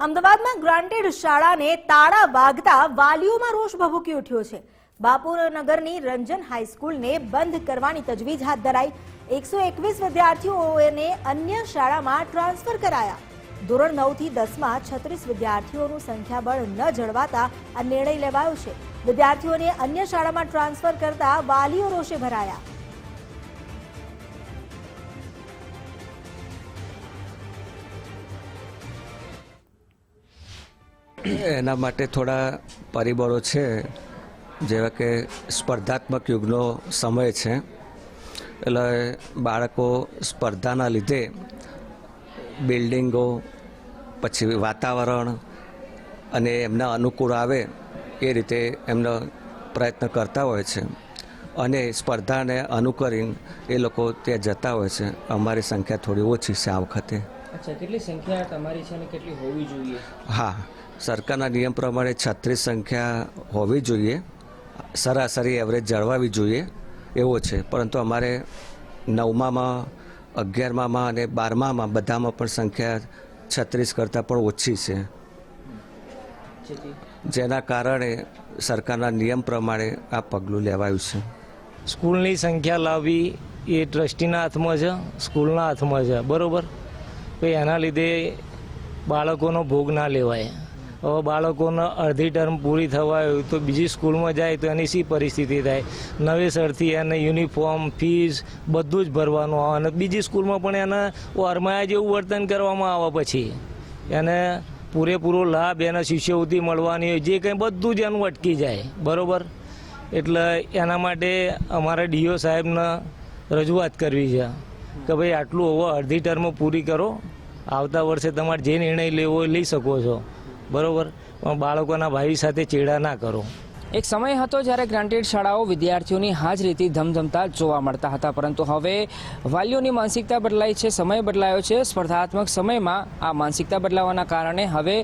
અમદાવાદમાં ગ્રાન્ટેડ શાળાને તાળા વાગતા વાલીઓમાં રોષ ભભૂકી ઉઠ્યો છે. બાપુનગરની રંજન હાઈસ્કૂલને બંધ કરવાની તજવીજ હાથ ધરાઈ એકસો એકવીસ વિદ્યાર્થીઓને અન્ય શાળામાં ટ્રાન્સફર કરાયા. ધોરણ નવથી દસમાં છત્રીસ વિદ્યાર્થીઓનું સંખ્યાબળ ન જળવાતા આ નિર્ણય લેવાયો છે. વિદ્યાર્થીઓને અન્ય શાળામાં ટ્રાન્સફર કરતા વાલીઓ રોષે ભરાયા. એના માટે થોડા પરિબળો છે, જેવા કે સ્પર્ધાત્મક યુગનો સમય છે. એટલે બાળકો સ્પર્ધાના લીધે બિલ્ડિંગો, પછી વાતાવરણ અને એમના અનુકૂળ આવે એ રીતે એમનો પ્રયત્ન કરતા હોય છે. અને સ્પર્ધાને અનુકરીને એ લોકો ત્યાં જતા હોય છે. અમારી સંખ્યા થોડી ઓછી છે આ વખતે. અચ્છા કેટલી સંખ્યા તમારી છે અને કેટલી હોવી જોઈએ? હા સરકારના નિયમ પ્રમાણે છત્રીસ સંખ્યા હોવી જોઈએ. સરાસરી એવરેજ જળવાવી જોઈએ. એવો છે. પરંતુ અમારે નવમામાં અગિયારમામાં અને બારમામાં બધામાં પણ સંખ્યા છત્રીસ કરતાં પણ ઓછી છે. જેના કારણે સરકારના નિયમ પ્રમાણે આ પગલું લેવાયું છે. સ્કૂલની સંખ્યા લાવવી એ ટ્રસ્ટીના હાથમાં છે સ્કૂલના હાથમાં છે. બરાબર? પછી એના લીધે બાળકોનો ભોગ ના લેવાય. હવે બાળકોને અડધી ટર્મ પૂરી થવા હોય તો બીજી સ્કૂલમાં જાય તો એની શી પરિસ્થિતિ થાય? નવેસરથી એને યુનિફોર્મ ફીસ બધું જ ભરવાનું આવે અને બીજી સ્કૂલમાં પણ એને વરમાયા જેવું વર્તન કરવામાં આવે પછી. એને પૂરેપૂરો લાભ એના શિષ્યવૃત્તિ મળવાની હોય, જે કંઈ બધું જ એનું અટકી જાય. બરાબર? એટલે એના માટે અમારે ડીઓ સાહેબને રજૂઆત કરવી છે. કે ભાઈ આટલું હવે અડધી ટર્મ પૂરી કરો. આવતા વર્ષે તમારે જે નિર્ણય લેવો એ લઈ શકો છો. બરાબર? પણ બાળકોના ભાઈ સાથે ચેડા ના કરો. એક સમય હતો જ્યારે ગ્રાન્ટેડ શાળાઓ વિદ્યાર્થીઓની હાજરીથી ધમધમતા જોવા મળતા હતા. પરંતુ હવે વાલીઓની માનસિકતા બદલાઈ છે, સમય બદલાયો છે. સ્પર્ધાત્મક સમયમાં આ માનસિકતા બદલાવાના કારણે હવે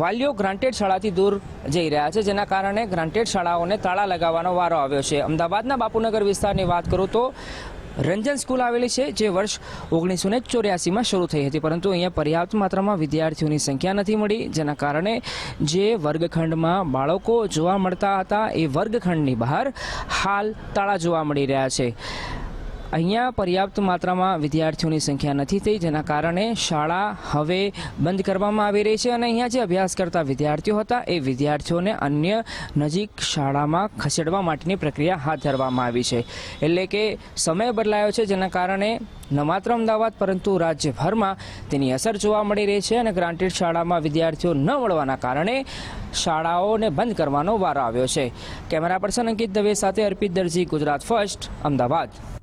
વાલીઓ ગ્રાન્ટેડ શાળાથી દૂર જઈ રહ્યા છે, જેના કારણે ગ્રાન્ટેડ શાળાઓને તાળા લગાવવાનો વારો આવ્યો છે. અમદાવાદના બાપુનગર વિસ્તારની વાત કરું તો રંજન સ્કૂલ આવેલી છે, જે વર્ષ ઓગણીસો ને ચોર્યાસીમાં શરૂ થઈ હતી. પરંતુ અહીંયા પર્યાપ્ત માત્રામાં વિદ્યાર્થીઓની સંખ્યા નથી મળી, જેના કારણે જે વર્ગખંડમાં બાળકો જોવા મળતા હતા, એ વર્ગખંડની બહાર હાલ તાળા જોવા મળી રહ્યા છે. અહીંયા પર્યાપ્ત માત્રામાં વિદ્યાર્થીઓની સંખ્યા નથી થઈ, જેના કારણે શાળા હવે બંધ કરવામાં આવી રહી છે અને અહીંયા જે અભ્યાસ કરતા વિદ્યાર્થીઓ હતા, એ વિદ્યાર્થીઓને અન્ય નજીક શાળામાં ખસેડવા માટેની પ્રક્રિયા હાથ ધરવામાં આવી છે. એટલે કે સમય બદલાયો છે, જેના કારણે ન માત્ર અમદાવાદ, પરંતુ રાજ્યભરમાં તેની અસર જોવા મળી રહી છે અને ગ્રાન્ટેડ શાળામાં વિદ્યાર્થીઓ ન મળવાના કારણે શાળાઓને બંધ કરવાનો વારો આવ્યો છે. કેમેરા પર્સન અંકિત દવે સાથે અર્પિત દરજી, ગુજરાત ફર્સ્ટ, અમદાવાદ.